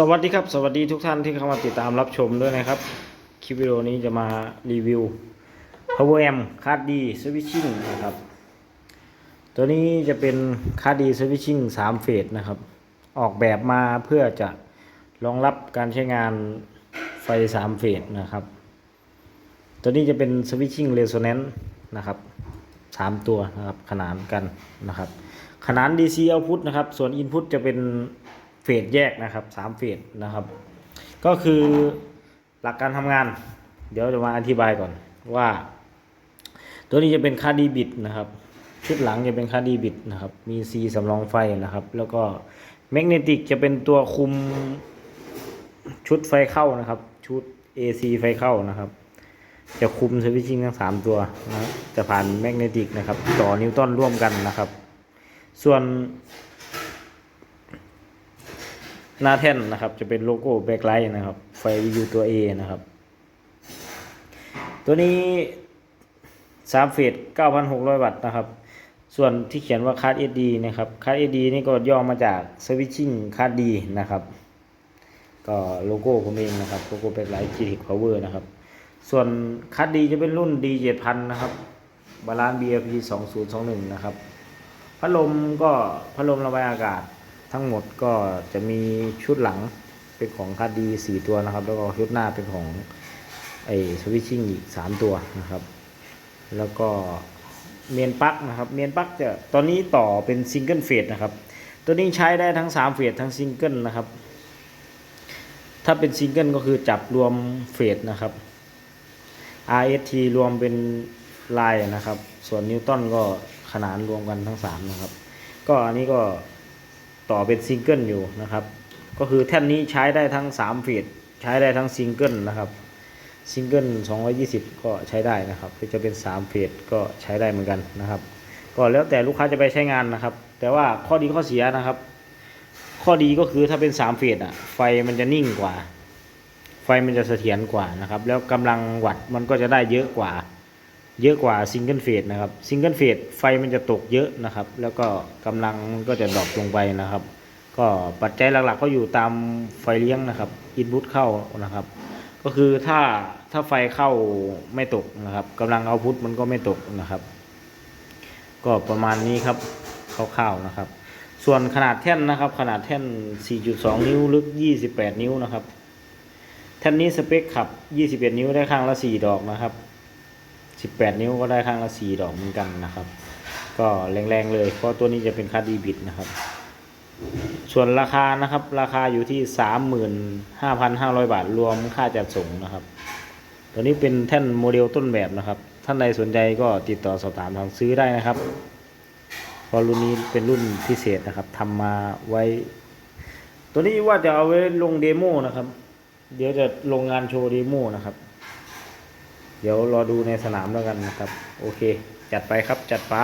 สวัสดีครับ สวัสดีทุกท่านที่เข้ามาติดตามรับชมด้วยนะครับ คลิปวิดีโอนี้จะมารีวิว Power Amp คาร์ดดีสวิตชิ่งนะครับ ตัวนี้จะเป็นคาร์ดดีสวิตชิ่ง3เฟสนะครับ ออกแบบมาเพื่อจะรองรับการใช้งานไฟ3เฟสนะครับ ตัวนี้จะเป็นสวิตชิ่งเร s โ n แนนนะครับสามตัวนะครับขนานกันนะครับ ขนาน DC output นะครับ ส่วน input จะเป็น เฟสแยกนะครับสามเฟสนะครับ ก็คือหลักการทำงาน เดี๋ยวจะมาอธิบายก่อนว่า ตัวนี้จะเป็นค่าดีบิดนะครับชุดหลังจะเป็นค่าดีบิดนะครับ มี C สำรองไฟนะครับ แล้วก็แมกเนติกจะเป็นตัวคุมชุดไฟเข้านะครับ ชุด AC ไฟเข้านะครับ จะคุมสวิตชิ่งทั้ง 3 ตัวนะจะผ่านแมกเนติกนะครับ ต่อนิวตันร่วมกันนะครับ ส่วน หน้าแท่นนะครับ จะเป็นโลโก้แบ็คไลท์นะครับ ไฟ VU ตัว A นะครับ ตัวนี้3เฟส9,600 วัตต์นะครับ ส่วนที่เขียนว่าคาร์ด SD นะครับคาร์ด SD นี่ก็ย่อมาจากสวิตชิ่งคาร์ดดีนะครับ ก็โลโก้ผมเองนะครับ โลโก้แบ็คไลท์ GTX Power นะครับ ส่วนคัดดีจะเป็นรุ่น D 7000นะครับ บาลาน BLP 2021 นะครับ พัดลมก็พัดลมระบายอากาศ ทั้งหมดก็จะมีชุดหลังเป็นของคัดดี4ตัวนะครับ แล้วก็ชุดหน้าเป็นของไอ้สวิตชิ่งอีก3ตัวนะครับ แล้วก็เมนปักนะครับเมนปักจะตอนนี้ต่อเป็นซิงเกิลเฟสนะครับ ตัวนี้ใช้ได้ทั้ง3เฟสทั้งซิงเกิลนะครับ ถ้าเป็นซิงเกิลก็คือจับรวมเฟสนะครับ RST รวมเป็นลายนะครับ ส่วนนิวตันก็ขนานรวมกันทั้ง3นะครับ ก็อันนี้ก็ ต่อเป็นซิงเกิลอยู่นะครับ ก็คือแท่นนี้ใช้ได้ทั้ง3เฟสใช้ได้ทั้งซิงเกิลนะครับซิงเกิล220 ก็ใช้ได้นะครับหรือจะเป็น3เฟสก็ใช้ได้เหมือนกันนะครับ ก็แล้วแต่ลูกค้าจะไปใช้งานนะครับ แต่ว่าข้อดีข้อเสียนะครับ ข้อดีก็คือถ้าเป็น3เฟสอะ ไฟมันจะนิ่งกว่า ไฟมันจะเสถียรกว่านะครับ แล้วกำลังวัตต์มันก็จะได้เยอะกว่า เยอะกว่าซิงเกิลเฟสนะครับซิงเกิลเฟสไฟมันจะตกเยอะนะครับ แล้วก็กำลังมันก็จะดรอปลงไปนะครับ ก็ปัจจัยหลักๆ ก็อยู่ตามไฟเลี้ยงนะครับอินพุตเข้านะครับ ก็คือถ้าถ้าไฟเข้าไม่ตกนะครับกำลังเอาพุทมันก็ไม่ตกนะครับ ก็ประมาณนี้ครับคร่าวๆนะครับ ส่วนขนาดแท่นนะครับ ขนาดแท่น 4.2 นิ้วลึก 28 นิ้วนะครับแท่นนี้สเปคขับ 21 นิ้วได้ข้างละ 4 ดอกนะครับ 18 นิ้วก็ได้ข้างละ 4 ดอกเหมือนกันนะครับ ก็แรงๆเลยเพราะตัวนี้จะเป็นคาดีบิดนะครับ ส่วนราคานะครับ ราคาอยู่ที่ 35,500 บาทรวมค่าจัดส่งนะครับ ตัวนี้เป็นแท่นโมเดลต้นแบบนะครับ ท่านใดสนใจก็ติดต่อสอบถามทางซื้อได้นะครับเพราะรุ่นนี้เป็นรุ่นพิเศษนะครับทำมาไว้ ตัวนี้ว่าจะเอาไว้ลงเดโมนะครับ เดี๋ยวจะลงงานโชว์เดโมนะครับ เดี๋ยวรอดูในสนามแล้วกันนะครับ โอเค จัดไปครับจัดไป